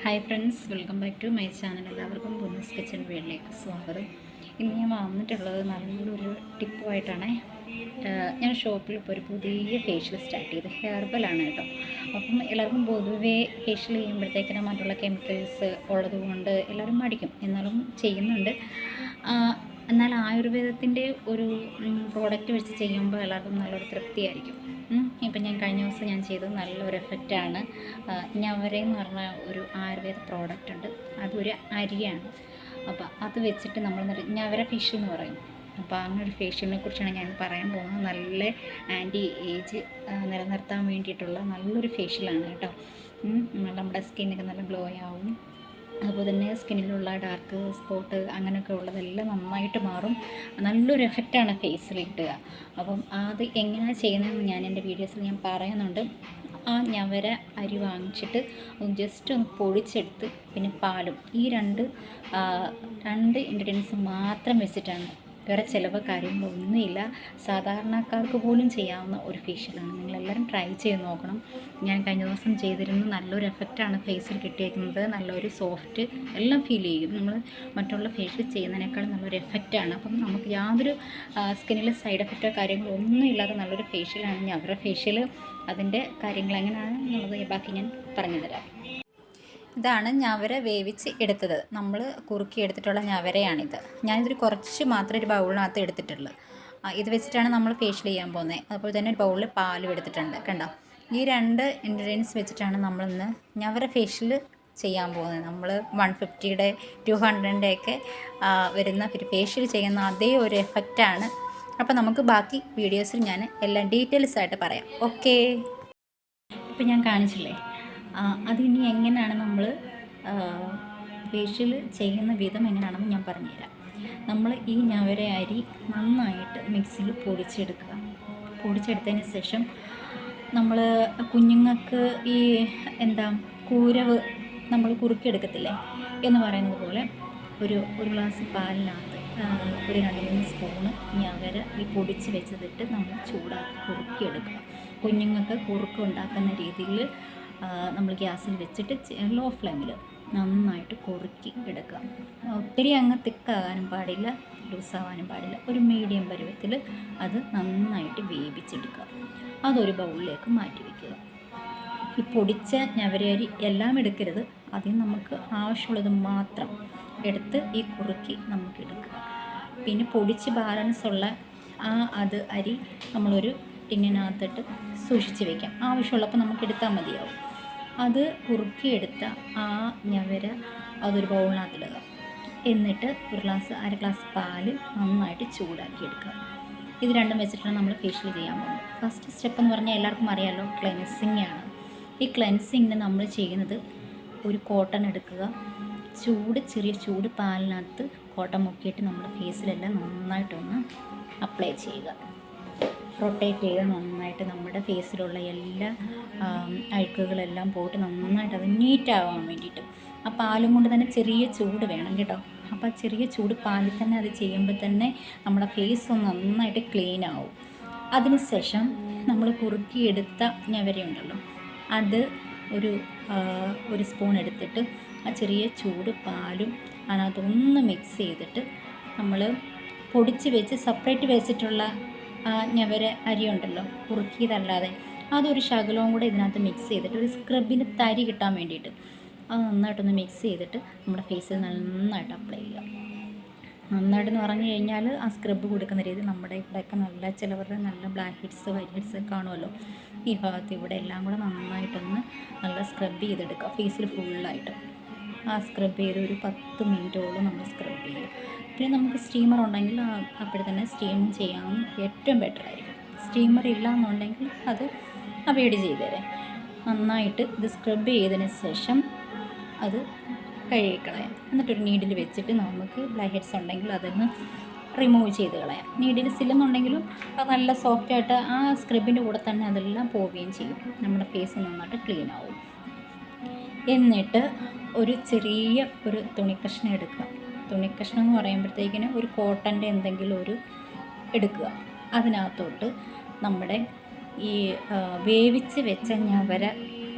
Hi friends welcome back to my channel എല്ലാവർക്കും Bunnas kitchen വീട്ടിലേക്ക് സ്വാഗതം. ഇന്ന് ഞാൻ വന്നിട്ടുള്ളത് നല്ലൊരു ടിപ്പുമായിട്ടാണ് ഞാൻ ഷോപ്പിൽ ഇപ്പോൾ ഒരു പുതിയ ഫേഷ്യൽ സ്റ്റാർട്ട് ചെയ്ത്. ഹെയർബലാണ് കേട്ടോ. അപ്പം എല്ലാവർക്കും പൊതുവേ ഫേഷ്യൽ ചെയ്യുമ്പോഴത്തേക്കിനും മറ്റുള്ള കെമിക്കൽസ് ഉള്ളത് കൊണ്ട് എല്ലാവരും മടിക്കും. എന്നാലും ചെയ്യുന്നുണ്ട്. എന്നാൽ ആയുർവേദത്തിന്റെ ഒരു പ്രോഡക്റ്റ് വെച്ച് ചെയ്യുമ്പോൾ എല്ലാവർക്കും നല്ലൊരു തൃപ്തിയായിരിക്കും. ഇപ്പം ഞാൻ കഴിഞ്ഞ ദിവസം ഞാൻ ചെയ്തത് നല്ലൊരു എഫക്റ്റാണ് ഞവരെന്ന് പറഞ്ഞ ഒരു ആയുർവേദ പ്രോഡക്റ്റ് ഉണ്ട്. അതൊരു അരിയാണ്. അപ്പോൾ അത് വെച്ചിട്ട് നമ്മൾ ഞവര ഫിഷ് എന്ന് പറയും. അപ്പോൾ അങ്ങനെ ഒരു ഫേഷ്യലിനെ കുറിച്ചാണ് ഞാൻ പറയാൻ പോകുന്നത്. നല്ല ആന്റി ഏജ് നിലനിർത്താൻ വേണ്ടിയിട്ടുള്ള നല്ലൊരു ഫേഷ്യലാണ് കേട്ടോ. നമ്മുടെ സ്കിന്നൊക്കെ നല്ല ഗ്ലോ ആവും. അതുപോലെ തന്നെ സ്കിന്നിലുള്ള ഡാർക്ക് സ്പോട്ട് അങ്ങനെയൊക്കെ ഉള്ളതെല്ലാം നന്നായിട്ട് മാറും. നല്ലൊരു എഫക്റ്റാണ് ഫേസിൽ കിട്ടുക. അപ്പം അത് എങ്ങനെയാണ് ചെയ്യുന്നതെന്ന് ഞാൻ എന്റെ വീഡിയോസിൽ ഞാൻ പറയുന്നുണ്ട്. ആ ഞവര അരി വാങ്ങിച്ചിട്ട് ജസ്റ്റ് ഒന്ന് പൊടിച്ചെടുത്ത് പിന്നെ പാലും. ഈ രണ്ട് രണ്ട് ഇൻഗ്രീഡിയൻസ് മാത്രം വെച്ചിട്ടാണ് വേറെ ചിലവ് കാര്യങ്ങളൊന്നുമില്ല സാധാരണക്കാർക്ക് പോലും ചെയ്യാവുന്ന ഒരു ഫേഷ്യലാണ് നിങ്ങളെല്ലാവരും ട്രൈ ചെയ്ത് നോക്കണം. ഞാൻ കഴിഞ്ഞ ദിവസം ചെയ്തിരുന്ന നല്ലൊരു എഫക്റ്റാണ് ഫേസിൽ കിട്ടിയേക്കുന്നത്. നല്ലൊരു സോഫ്റ്റ് എല്ലാം ഫീൽ ചെയ്യും. നമ്മൾ മറ്റുള്ള ഫേഷ്യൽ ചെയ്യുന്നതിനേക്കാൾ നല്ലൊരു എഫക്റ്റാണ് അപ്പം നമുക്ക് യാതൊരു സ്കിന്നിലെ സൈഡ് എഫക്റ്റോ കാര്യങ്ങളോ ഒന്നും ഇല്ലാതെ നല്ലൊരു ഫേഷ്യലാണ് ഞാൻ അവരുടെ ഫേഷ്യൽ അതിന്റെ കാര്യങ്ങൾ എങ്ങനെയാണ് എന്നുള്ളത് ബാക്കി ഞാൻ പറഞ്ഞുതരാം. ഇതാണ് ഞവര വേവിച്ച് എടുത്തത്. നമ്മൾ കുറുക്കി എടുത്തിട്ടുള്ള ഞവരയാണിത്. ഞാനിതൊരു കുറച്ച് മാത്രം ഒരു ബൗളിനകത്ത് എടുത്തിട്ടുള്ളൂ. ഇത് വെച്ചിട്ടാണ് നമ്മൾ ഫേഷ്യൽ ചെയ്യാൻ പോകുന്നത്. അതുപോലെ തന്നെ ഒരു ബൗളിൽ പാലും എടുത്തിട്ടുണ്ട് കണ്ടോ? ഈ രണ്ട് ഇൻഗ്രീഡിയൻസ് വെച്ചിട്ടാണ് നമ്മളിന്ന് ഞവര ഫേഷ്യൽ ചെയ്യാൻ പോകുന്നത്. നമ്മൾ വൺ ഫിഫ്റ്റിയുടെ ടു ഹൺഡ്രഡിന്റെ ഒക്കെ വരുന്ന ഒരു ഫേഷ്യൽ ചെയ്യുന്ന അതേ ഒരു എഫക്റ്റാണ് അപ്പോൾ നമുക്ക് ബാക്കി വീഡിയോസിൽ ഞാൻ എല്ലാം ഡീറ്റെയിൽസ് ആയിട്ട് പറയാം. ഓക്കേ ഇപ്പം ഞാൻ കാണിച്ചില്ലേ? അതിനി എങ്ങനെയാണ് നമ്മൾ ഫേഷ്യൽ ചെയ്യുന്ന വിധം എങ്ങനെയാണെന്ന് ഞാൻ പറഞ്ഞുതരാം. നമ്മൾ ഈ ഞവര അരി നന്നായിട്ട് മിക്സിയിൽ പൊടിച്ചെടുക്കുക. പൊടിച്ചെടുത്തതിന് ശേഷം നമ്മൾ കുഞ്ഞുങ്ങൾക്ക് ഈ എന്താ കൂരവ് നമ്മൾ കുറുക്കിയെടുക്കത്തില്ലേ എന്ന് പറയുന്നത് പോലെ ഒരു ഒരു ഗ്ലാസ് പാലിനകത്ത് ഒരു രണ്ട് മൂന്ന് സ്പൂണ് ഞവര ഈ പൊടിച്ച് വെച്ചതിട്ട് നമ്മൾ ചൂടാക്കി കുറുക്കിയെടുക്കുക. കുഞ്ഞുങ്ങൾക്ക് കുറുക്ക് ഉണ്ടാക്കുന്ന രീതിയിൽ നമ്മൾ ഗ്യാസിൽ വെച്ചിട്ട് ലോ ഫ്ലെയിമിൽ നന്നായിട്ട് കുറുക്കി എടുക്കുക. ഒത്തിരി അങ്ങ് തിക്കാകാനും പാടില്ല ലൂസാവാനും പാടില്ല. ഒരു മീഡിയം പരുവത്തിൽ അത് നന്നായിട്ട് വേവിച്ചെടുക്കുക. അതൊരു ബൗളിലേക്ക് മാറ്റി വയ്ക്കുക ഈ പൊടിച്ച ഞവരരി എല്ലാം എടുക്കരുത്. ആദ്യം നമുക്ക് ആവശ്യമുള്ളത് മാത്രം എടുത്ത് ഈ കുറുക്കി നമുക്ക് എടുക്കുക. പിന്നെ പൊടിച്ച് ബാലൻസ് ഉള്ള ആ അത് അരി നമ്മളൊരു ടിന്നിനകത്തിട്ട് സൂക്ഷിച്ച് വയ്ക്കാം ആവശ്യമുള്ളപ്പോൾ നമുക്ക് എടുത്താൽ മതിയാവും. അത് കുറുക്കിയെടുത്ത ആ ഞവര അതൊരു ബൗളിനകത്തിടുക. എന്നിട്ട് ഒരു ഗ്ലാസ് അര ഗ്ലാസ് പാൽ നന്നായിട്ട് ചൂടാക്കി എടുക്കുക ഇത് രണ്ടും വെച്ചിട്ടാണ് നമ്മൾ ഫേഷ്യൽ ചെയ്യാൻ പോകുന്നത്. ഫസ്റ്റ് സ്റ്റെപ്പ് എന്ന് പറഞ്ഞാൽ എല്ലാവർക്കും അറിയാമല്ലോ ക്ലെൻസിങ് ആണ്. ഈ ക്ലെൻസിങ്ങിന് നമ്മൾ ചെയ്യുന്നത് ഒരു കോട്ടൺ എടുക്കുക. ചൂട് ചെറിയ ചൂട് പാലിനകത്ത് കോട്ടൺ മുക്കിയിട്ട് നമ്മുടെ ഫേസിലെല്ലാം നന്നായിട്ടൊന്ന് അപ്ലൈ ചെയ്യുക. റൊട്ടേറ്റ് ചെയ്ത് നന്നായിട്ട് നമ്മുടെ ഫേസിലുള്ള എല്ലാ അഴുക്കുകളെല്ലാം പോയിട്ട് നന്നായിട്ട് അത് നീറ്റാവാൻ വേണ്ടിയിട്ട്. ആ പാലും കൊണ്ട് തന്നെ ചെറിയ ചൂട് വേണം കേട്ടോ. അപ്പോൾ ആ ചെറിയ ചൂട് പാലിൽ തന്നെ അത് ചെയ്യുമ്പോൾ തന്നെ നമ്മുടെ ഫേസ് ഒന്ന് നന്നായിട്ട് ക്ലീൻ ആവും. അതിനുശേഷം നമ്മൾ കുറുക്കിയെടുത്ത ഞവരയുണ്ടല്ലോ അത് ഒരു ഒരു സ്പൂൺ എടുത്തിട്ട് ആ ചെറിയ ചൂട് പാലും അതിനകത്തൊന്ന് മിക്സ് ചെയ്തിട്ട് നമ്മൾ പൊടിച്ച് വെച്ച് സെപ്പറേറ്റ് വെച്ചിട്ടുള്ള ആ ഞവര അരി ഉണ്ടല്ലോ കുറുക്കിയതല്ലാതെ. അതൊരു ശകലവും കൂടെ ഇതിനകത്ത് മിക്സ് ചെയ്തിട്ട് ഒരു സ്ക്രബിന് തരി കിട്ടാൻ വേണ്ടിയിട്ട് അത് നന്നായിട്ടൊന്ന് മിക്സ് ചെയ്തിട്ട് നമ്മുടെ ഫേസിൽ നന്നായിട്ട് അപ്ലൈ ചെയ്യുക. നന്നായിട്ടെന്ന് പറഞ്ഞു കഴിഞ്ഞാൽ ആ സ്ക്രബ് കൊടുക്കുന്ന രീതി നമ്മുടെ ഇവിടെയൊക്കെ നല്ല ചിലവരുടെ നല്ല ബ്ലാക്ക് ഹെഡ്സ് വൈറ്റ് ഹെഡ്സ് കാണുമല്ലോ ഈ ഭാഗത്ത് ഇവിടെ എല്ലാം കൂടെ നന്നായിട്ടൊന്ന് നല്ല സ്ക്രബ് ചെയ്തെടുക്കുക ഫേസിൽ ഫുള്ളായിട്ട് ആ സ്ക്രബ് ചെയ്ത് ഒരു പത്ത് മിനിറ്റോളം നമ്മൾ സ്ക്രബ് ചെയ്യുക. പിന്നെ നമുക്ക് സ്റ്റീമർ ഉണ്ടെങ്കിൽ അവിടെ തന്നെ സ്റ്റീം ചെയ്യാൻ ഏറ്റവും ബെറ്റർ ആയിരിക്കും. സ്റ്റീമർ ഇല്ല എന്നുണ്ടെങ്കിൽ അത് അവോയ്ഡ് ചെയ്ത് തരാം നന്നായിട്ട് ഇത് സ്ക്രബ് ചെയ്തതിന് ശേഷം അത് കഴുകിക്കളയാം. എന്നിട്ടൊരു നീഡിൽ വെച്ചിട്ട് നമുക്ക് ബ്ലാക്ക് ഹെഡ്സ് ഉണ്ടെങ്കിൽ അതൊന്ന് റിമൂവ് ചെയ്ത് കളയാം. നീഡിൽ സില്ലെന്നുണ്ടെങ്കിലും അത് നല്ല സോഫ്റ്റായിട്ട് ആ സ്ക്രബിന്റെ കൂടെ തന്നെ അതെല്ലാം പോവുകയും ചെയ്യും. നമ്മുടെ ഫേസ് നന്നായിട്ട് ക്ലീൻ ആവും. എന്നിട്ട് ഒരു ചെറിയ ഒരു തുണിക്കഷ്ണം എടുക്കുക. തുണിക്കഷ്ണം എന്ന് പറയുമ്പോഴത്തേക്കിന് ഒരു കോട്ടന്റെ എന്തെങ്കിലും ഒരു എടുക്കുക. അതിനകത്തോട്ട് നമ്മുടെ ഈ വേവിച്ച് വെച്ച ഞവര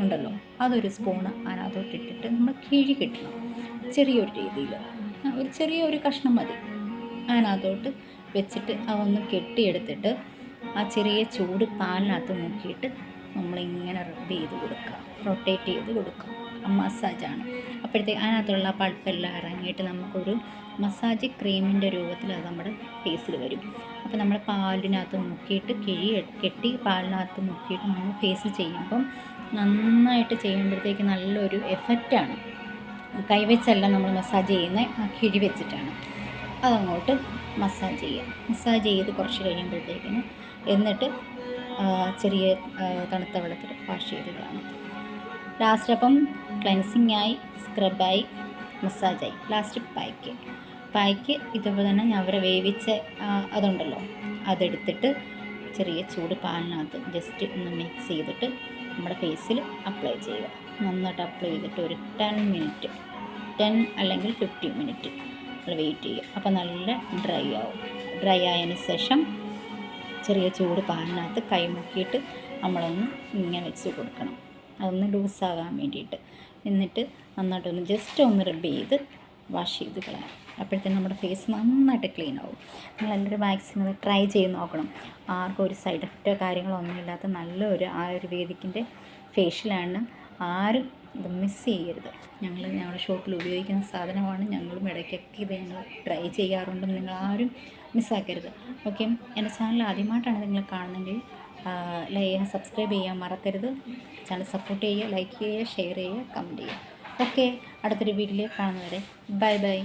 ഉണ്ടല്ലോ അതൊരു സ്പൂണ് അതിനകത്തോട്ട് ഇട്ടിട്ട് നമ്മൾ കിഴി കിട്ടണം ചെറിയൊരു രീതിയിൽ. ഒരു ചെറിയ ഒരു കഷ്ണം മതി. അതിനകത്തോട്ട് വെച്ചിട്ട് അതൊന്ന് കെട്ടിയെടുത്തിട്ട് ആ ചെറിയ ചൂട് പാലിനകത്ത് നോക്കിയിട്ട് നമ്മളിങ്ങനെ റബ്ബ് ചെയ്ത് കൊടുക്കുക. റൊട്ടേറ്റ് ചെയ്ത് കൊടുക്കുക. മസാജാണ്. അപ്പോഴത്തേക്ക് അതിനകത്തുള്ള പൾപ്പെല്ലാം ഇറങ്ങിയിട്ട് നമുക്കൊരു മസാജ് ക്രീമിന്റെ രൂപത്തിൽ അത് നമ്മുടെ ഫേസിൽ വരും. അപ്പോൾ നമ്മൾ പാലിനകത്ത് മുക്കിയിട്ട് കിഴി കെട്ടി പാലിനകത്ത് മുക്കിയിട്ട് നമ്മൾ ഫേസിൽ ചെയ്യുമ്പം നന്നായിട്ട് ചെയ്യുമ്പോഴത്തേക്ക് നല്ലൊരു എഫക്റ്റാണ്. കൈവച്ചല്ല നമ്മൾ മസാജ് ചെയ്യുന്നത് ആ കിഴി വെച്ചിട്ടാണ്. അതങ്ങോട്ട് മസാജ് ചെയ്യുക മസാജ് ചെയ്ത് കുറച്ച് കഴിയുമ്പോഴത്തേക്കിന് എന്നിട്ട് ചെറിയ തണുത്ത വെള്ളത്തിൽ വാഷ് ചെയ്ത് കളയണം. ലാസ്റ്റ് അപ്പം ക്ലെൻസിങ് ആയി സ്ക്രബായി മസാജായി. Last pack. പായ്ക്ക് ഇതുപോലെ തന്നെ ഞാൻ അവരെ വേവിച്ച അതുണ്ടല്ലോ. അതെടുത്തിട്ട് ചെറിയ ചൂട് പാലിനകത്ത് ജസ്റ്റ് ഒന്ന് മിക്സ് ചെയ്തിട്ട് നമ്മുടെ ഫേസിൽ അപ്ലൈ ചെയ്യുക. നന്നായിട്ട് അപ്ലൈ ചെയ്തിട്ട് ഒരു ടെൻ മിനിറ്റ് ടെൻ അല്ലെങ്കിൽ ഫിഫ്റ്റീൻ മിനിറ്റ് നമ്മൾ വെയിറ്റ് ചെയ്യുക. അപ്പോൾ നല്ല ഡ്രൈ ആവും. ഡ്രൈ ആയതിന് ശേഷം ചെറിയ ചൂട് പാലിനകത്ത് കൈമുക്കിയിട്ട് നമ്മളൊന്ന് ഇങ്ങനെ വെച്ച് കൊടുക്കണം. അതൊന്ന് ലൂസാകാൻ വേണ്ടിയിട്ട്. എന്നിട്ട് നന്നായിട്ടൊന്ന് ജസ്റ്റ് ഒന്ന് റബ്ബ് ചെയ്ത് വാഷ് ചെയ്ത് കളയാം. അപ്പോഴത്തേക്കും നമ്മുടെ ഫേസ് നന്നായിട്ട് ക്ലീൻ ആവും. നിങ്ങളെല്ലാവരും മാക്സിമം ട്രൈ ചെയ്ത് നോക്കണം. ആർക്കും ഒരു സൈഡ് എഫക്റ്റോ കാര്യങ്ങളോ ഒന്നുമില്ലാത്ത നല്ലൊരു ആയുർവേദിക്കിന്റെ ഫേഷ്യലാണ് ആരും ഇത് മിസ് ചെയ്യരുത്. ഞങ്ങൾ ഞങ്ങളുടെ ഷോപ്പിൽ ഉപയോഗിക്കുന്ന സാധനമാണ്. ഞങ്ങളും ഇടയ്ക്കൊക്കെ ഇത് ഞങ്ങൾ ട്രൈ ചെയ്യാറുണ്ട്. നിങ്ങൾ ആരും മിസ്സാക്കരുത് ഓക്കെ എന്റെ ചാനൽ ആദ്യമായിട്ടാണ് നിങ്ങൾ കാണുന്നതെങ്കിൽ ലൈക്ക് സബ്സ്ക്രൈബ് ചെയ്യാൻ മറക്കരുത്. ചാനൽ സപ്പോർട്ട് ചെയ്യുക ലൈക്ക് ചെയ്യുക ഷെയർ ചെയ്യുക കമന്റ് ചെയ്യുക. ഓക്കെ അടുത്തൊരു വീഡിയോയിൽ കാണുന്നവരെ. Bye bye